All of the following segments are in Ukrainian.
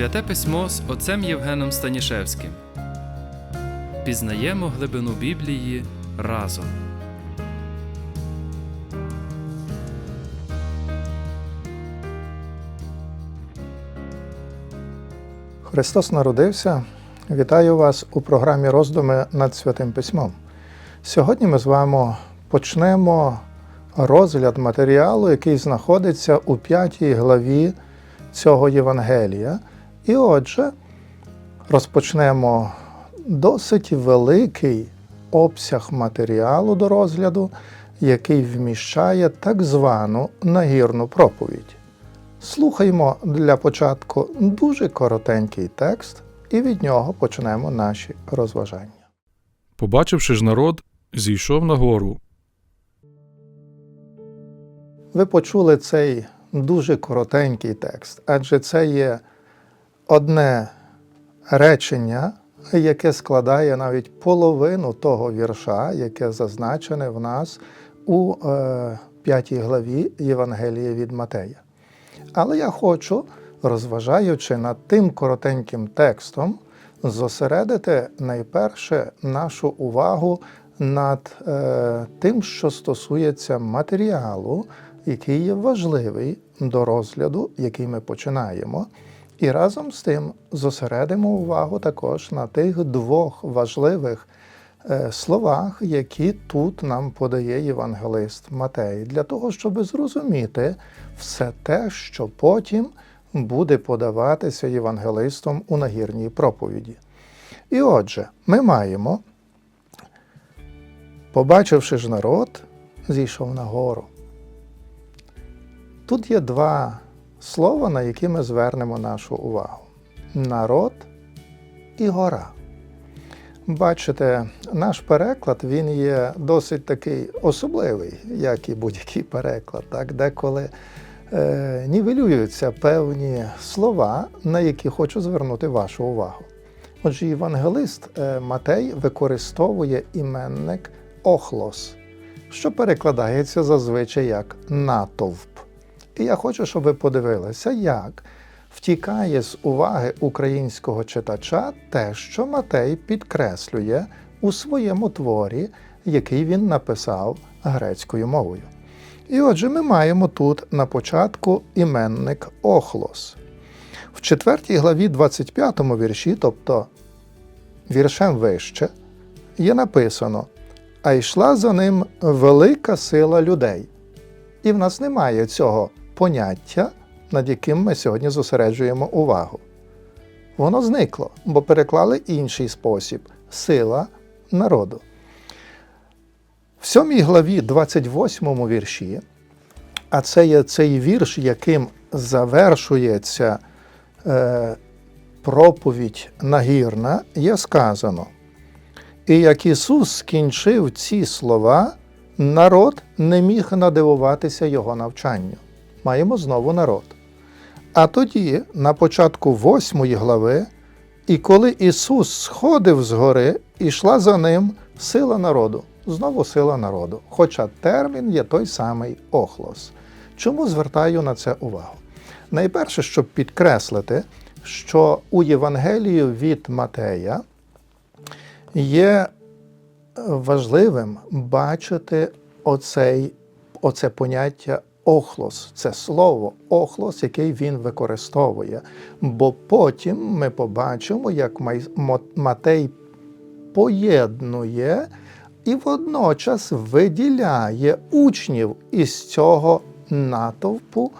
Святе письмо з отцем Євгеном Станішевським. Пізнаємо глибину Біблії разом. Христос народився. Вітаю вас у програмі роздуми над Святим Письмом. Сьогодні ми з вами почнемо розгляд матеріалу, який знаходиться у п'ятій главі цього Євангелія. І отже, розпочнемо досить великий обсяг матеріалу до розгляду, який вміщає так звану нагірну проповідь. Слухаймо для початку дуже коротенький текст, і від нього почнемо наші розважання. Побачивши ж народ, зійшов на гору. Ви почули цей дуже коротенький текст, адже це є одне речення, яке складає навіть половину того вірша, яке зазначене в нас у е, п'ятій главі Євангелія від Матея. Але я хочу, розважаючи над тим коротеньким текстом, зосередити найперше нашу увагу над е, тим, що стосується матеріалу, який є важливий до розгляду, який ми починаємо. І разом з тим зосередимо увагу також на тих двох важливих е, словах, які тут нам подає євангелист Матей, для того, щоб зрозуміти все те, що потім буде подаватися євангелистом у нагірній проповіді. І отже, ми маємо, побачивши ж народ, зійшов на гору. Тут є два слова, на які ми звернемо нашу увагу: народ і гора. Бачите, наш переклад він є досить такий особливий, як і будь-який переклад. Так? Деколи е, нівелюються певні слова, на які хочу звернути вашу увагу. Отже, євангелист е, Матей використовує іменник охлос, що перекладається зазвичай як натовп. І я хочу, щоб ви подивилися, як втікає з уваги українського читача те, що Матей підкреслює у своєму творі, який він написав грецькою мовою. І отже, ми маємо тут на початку іменник Охлос. В 4 главі 25 вірші, тобто віршем вище, є написано: А йшла за ним велика сила людей. І в нас немає цього поняття, над яким ми сьогодні зосереджуємо увагу. Воно зникло, бо переклали інший спосіб сила народу. В 7 главі 28 вірші, а це є цей вірш, яким завершується е, проповідь нагірна, є сказано. І як Ісус скінчив ці слова, народ не міг надивуватися Його навчанню. Маємо знову народ. А тоді, на початку восьмої глави, і коли Ісус сходив з гори, ішла за ним сила народу. Знову сила народу. Хоча термін є той самий охлос. Чому звертаю на це увагу? Найперше, щоб підкреслити, що у Євангелію від Матея є важливим бачити оцей, оце поняття охлос, це слово охлос, який він використовує. Бо потім ми побачимо, як Матей поєднує і водночас виділяє учнів із цього натовпу,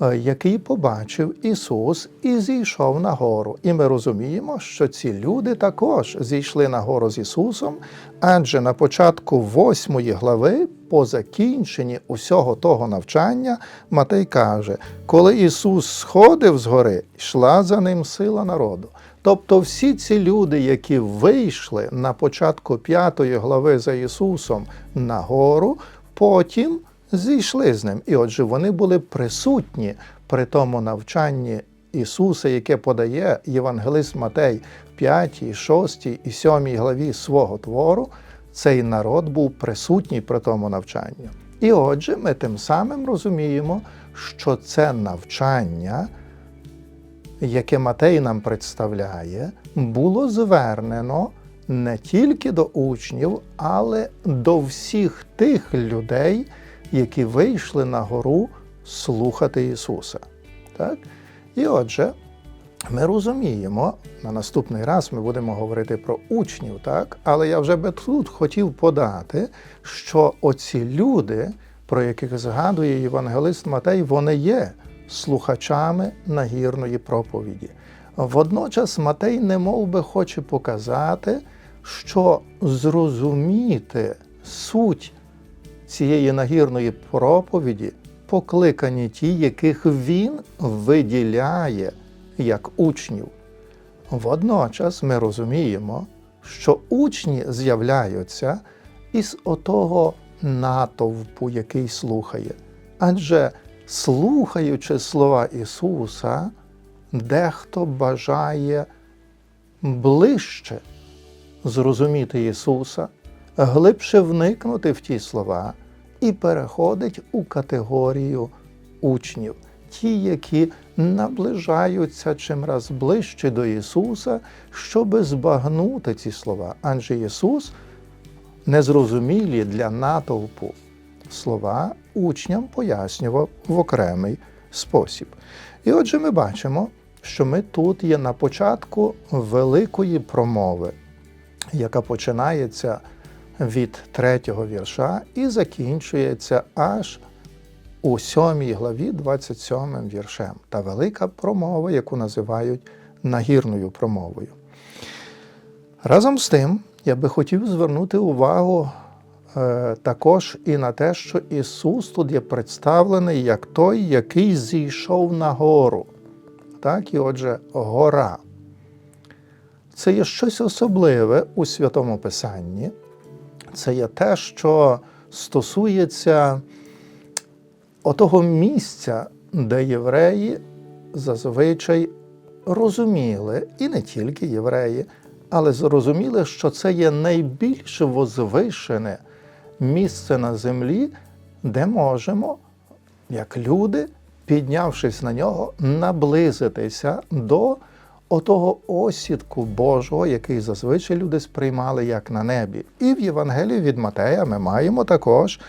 який побачив Ісус і зійшов на гору. І ми розуміємо, що ці люди також зійшли на гору з Ісусом, адже на початку восьмої глави, по закінченні усього того навчання, Матей каже, коли Ісус сходив з гори, йшла за ним сила народу. Тобто всі ці люди, які вийшли на початку п'ятої глави за Ісусом на гору, потім зійшли з ним. І отже, вони були присутні при тому навчанні Ісуса, яке подає Євангелист Матей в 5, 6 і 7 главі свого твору. Цей народ був присутній при тому навчанні. І отже, ми тим самим розуміємо, що це навчання яке Матей нам представляє, було звернено не тільки до учнів, але до всіх тих людей, які вийшли на гору слухати Ісуса. Так? І отже, ми розуміємо, на наступний раз ми будемо говорити про учнів, так? але я вже би тут хотів подати, що оці люди, про яких згадує євангелист Матей, вони є слухачами нагірної проповіді. Водночас Матей не мов би хоче показати, що зрозуміти суть цієї нагірної проповіді покликані ті, яких він виділяє як учнів. Водночас ми розуміємо, що учні з'являються із отого натовпу, який слухає. Адже слухаючи слова Ісуса, дехто бажає ближче зрозуміти Ісуса, глибше вникнути в ті слова і переходить у категорію учнів, ті, які наближаються чимраз ближче до Ісуса, щоби збагнути ці слова. Адже Ісус незрозумілі для натовпу слова учням пояснював в окремий спосіб. І отже, ми бачимо, що ми тут є на початку великої промови, яка починається від третього вірша і закінчується аж у сьомій главі 27 віршем. Та велика промова, яку називають нагірною промовою. Разом з тим, я би хотів звернути увагу е, також і на те, що Ісус тут є представлений як той, який зійшов на гору. Так, і отже, гора. Це є щось особливе у Святому Писанні. Це є те, що стосується отого місця, де євреї зазвичай розуміли, і не тільки євреї, але зрозуміли, що це є найбільш возвишене місце на землі, де можемо, як люди, піднявшись на нього, наблизитися до отого осідку Божого, який зазвичай люди сприймали як на небі. І в Євангелії від Матея ми маємо також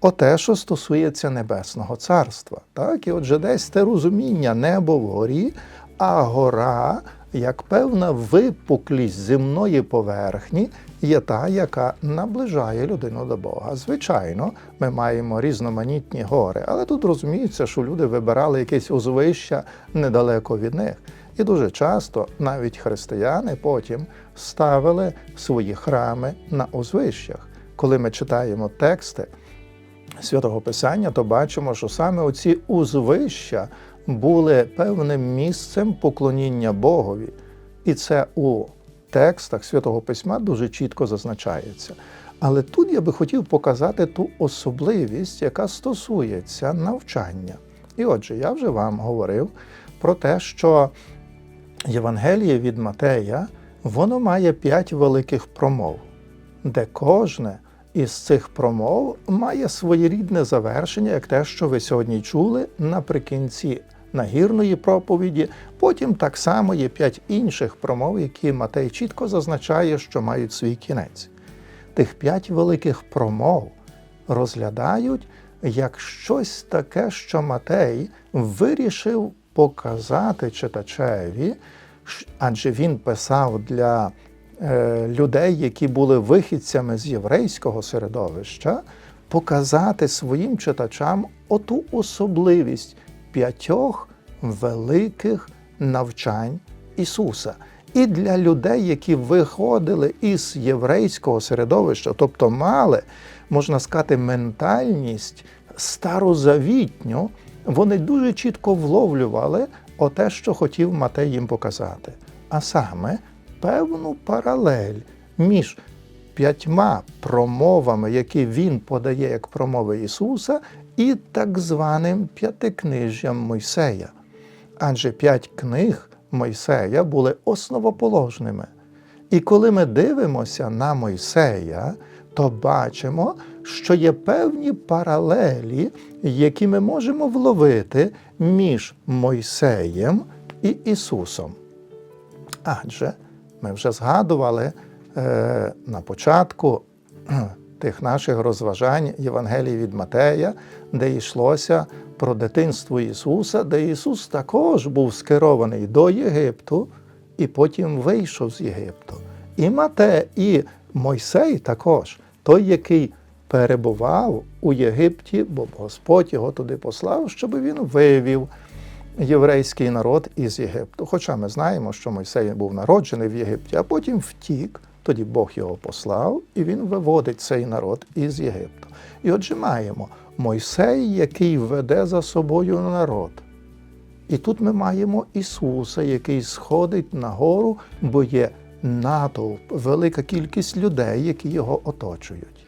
оте, що стосується Небесного Царства. Так? І отже, десь те розуміння небо вгорі, а гора, як певна випуклість земної поверхні, є та, яка наближає людину до Бога. Звичайно, ми маємо різноманітні гори, але тут розуміється, що люди вибирали якесь узвища недалеко від них. І дуже часто навіть християни потім ставили свої храми на узвищах. Коли ми читаємо тексти святого Писання, то бачимо, що саме оці узвища були певним місцем поклоніння Богові. І це у текстах святого письма дуже чітко зазначається. Але тут я би хотів показати ту особливість, яка стосується навчання. І отже, я вже вам говорив про те, що Євангеліє від Матея, воно має п'ять великих промов, де кожне із цих промов має своєрідне завершення, як те, що ви сьогодні чули наприкінці нагірної проповіді. Потім так само є п'ять інших промов, які Матей чітко зазначає, що мають свій кінець. Тих п'ять великих промов розглядають як щось таке, що Матей вирішив показати читачеві, адже він писав для е, людей, які були вихідцями з єврейського середовища, показати своїм читачам оту особливість п'ятьох великих навчань Ісуса. І для людей, які виходили із єврейського середовища, тобто мали, можна сказати, ментальність старозавітню, вони дуже чітко вловлювали оте, що хотів Матей їм показати. А саме певну паралель між п'ятьма промовами, які він подає як промови Ісуса, і так званим п'ятикнижжям Мойсея. Адже п'ять книг Мойсея були основоположними. І коли ми дивимося на Мойсея, то бачимо, що є певні паралелі, які ми можемо вловити між Мойсеєм і Ісусом. Адже ми вже згадували е, на початку тих наших розважань Євангелії від Матея, де йшлося про дитинство Ісуса, де Ісус також був скерований до Єгипту і потім вийшов з Єгипту. І Мате, і Мойсей також, той, який перебував у Єгипті, бо Господь його туди послав, щоб він вивів єврейський народ із Єгипту. Хоча ми знаємо, що Мойсей був народжений в Єгипті, а потім втік, тоді Бог його послав, і він виводить цей народ із Єгипту. І отже, маємо Мойсей, який веде за собою народ. І тут ми маємо Ісуса, який сходить на гору, бо є натовп, велика кількість людей, які його оточують.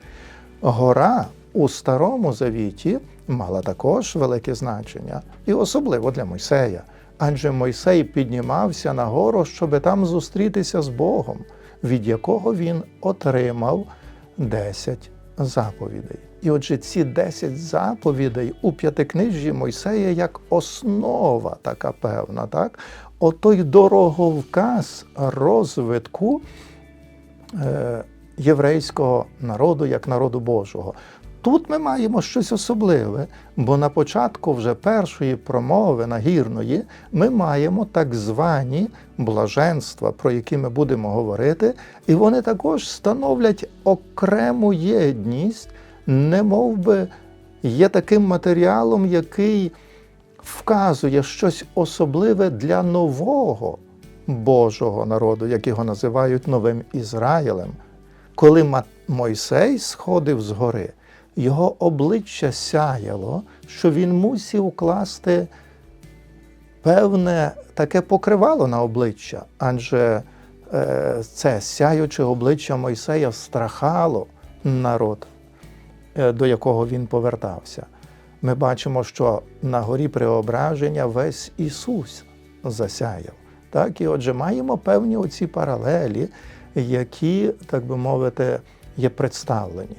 Гора у Старому Завіті мала також велике значення, і особливо для Мойсея. Адже Мойсей піднімався на гору, щоби там зустрітися з Богом, від якого він отримав 10 заповідей. І отже, ці 10 заповідей у п'ятикнижжі Мойсея як основа така певна, так? Отой дороговказ розвитку е, єврейського народу як народу Божого. Тут ми маємо щось особливе, бо на початку вже першої промови нагірної ми маємо так звані блаженства, про які ми будемо говорити, і вони також становлять окрему єдність, не мов би є таким матеріалом, який вказує щось особливе для нового Божого народу, як його називають новим Ізраїлем. Коли Мойсей сходив з гори, його обличчя сяяло, що він мусів класти певне таке покривало на обличчя, адже е, це сяюче обличчя Мойсея страхало народ, е, до якого він повертався. Ми бачимо, що на горі преображення весь Ісус засяяв. Так, і отже, маємо певні оці паралелі, які, так би мовити, є представлені.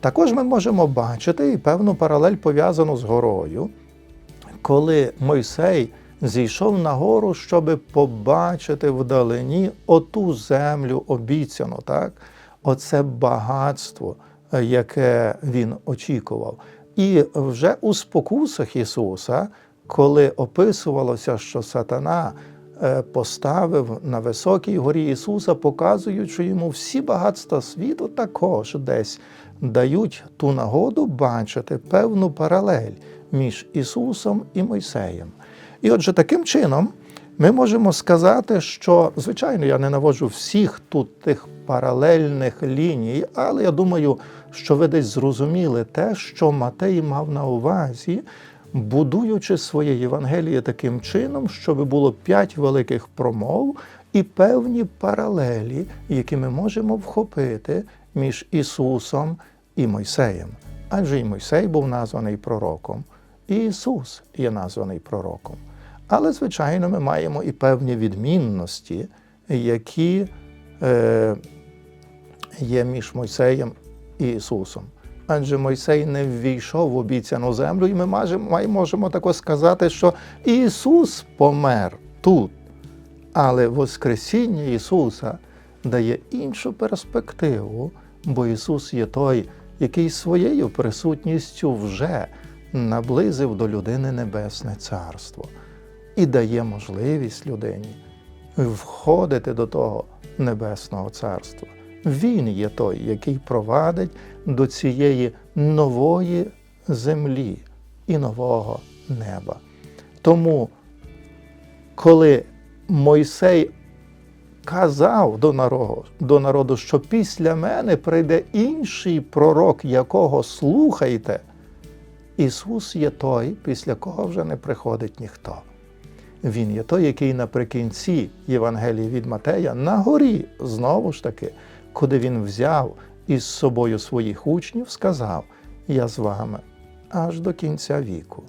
Також ми можемо бачити і певну паралель пов'язану з горою, коли Мойсей зійшов на гору, щоб побачити вдалині оту землю обіцяну, так? Оце багатство, яке він очікував. І вже у спокусах Ісуса, коли описувалося, що сатана поставив на високій горі Ісуса, показуючи йому всі багатства світу, також десь дають ту нагоду бачити певну паралель між Ісусом і Мойсеєм. І отже, таким чином ми можемо сказати, що, звичайно, я не наводжу всіх тут тих паралельних ліній, але я думаю, що ви десь зрозуміли те, що Матей мав на увазі, будуючи своє Євангеліє таким чином, щоб було п'ять великих промов і певні паралелі, які ми можемо вхопити між Ісусом і Мойсеєм. Адже і Мойсей був названий пророком, і Ісус є названий пророком. Але, звичайно, ми маємо і певні відмінності, які е, є між Мойсеєм і Ісусом. Адже Мойсей не ввійшов в обіцяну землю, і ми можемо, також сказати, що Ісус помер тут. Але Воскресіння Ісуса дає іншу перспективу, бо Ісус є той, який своєю присутністю вже наблизив до людини Небесне Царство і дає можливість людині входити до того Небесного Царства. Він є той, який провадить до цієї нової землі і нового неба. Тому, коли Мойсей казав до народу, до народу, що після мене прийде інший пророк, якого слухайте, Ісус є той, після кого вже не приходить ніхто. Він є той, який наприкінці Євангелії від Матея на горі, знову ж таки, куди він взяв із собою своїх учнів, сказав: Я з вами аж до кінця віку.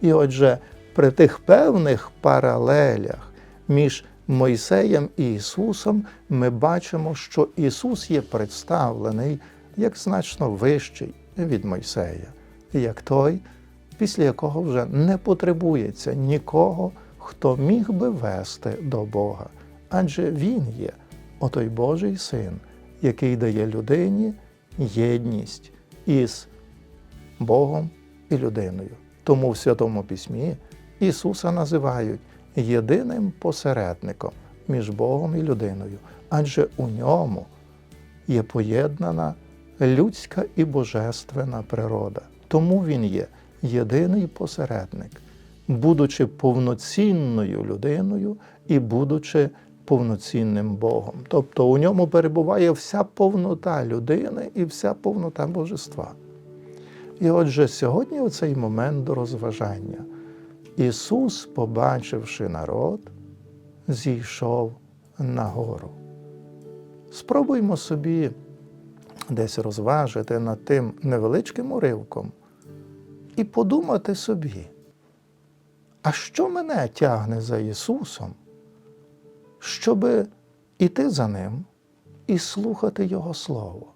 І отже, при тих певних паралелях між Мойсеєм і Ісусом ми бачимо, що Ісус є представлений як значно вищий від Мойсея, як той, після якого вже не потребується нікого, хто міг би вести до Бога, адже Він є отой Божий син, який дає людині єдність із Богом і людиною. Тому в Святому Письмі Ісуса називають єдиним посередником між Богом і людиною, адже у ньому є поєднана людська і божественна природа. Тому Він є єдиний посередник, будучи повноцінною людиною і будучи повноцінним Богом. Тобто у ньому перебуває вся повнота людини і вся повнота божества. І отже, сьогодні у цей момент до розважання Ісус, побачивши народ, зійшов на гору. Спробуймо собі десь розважити над тим невеличким уривком і подумати собі, а що мене тягне за Ісусом, щоби іти за Ним і слухати Його Слово?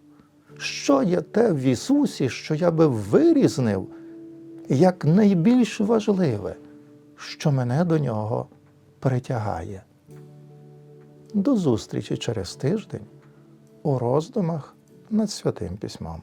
Що є те в Ісусі, що я би вирізнив як найбільш важливе, що мене до нього притягає? До зустрічі через тиждень у роздумах над Святим Письмом.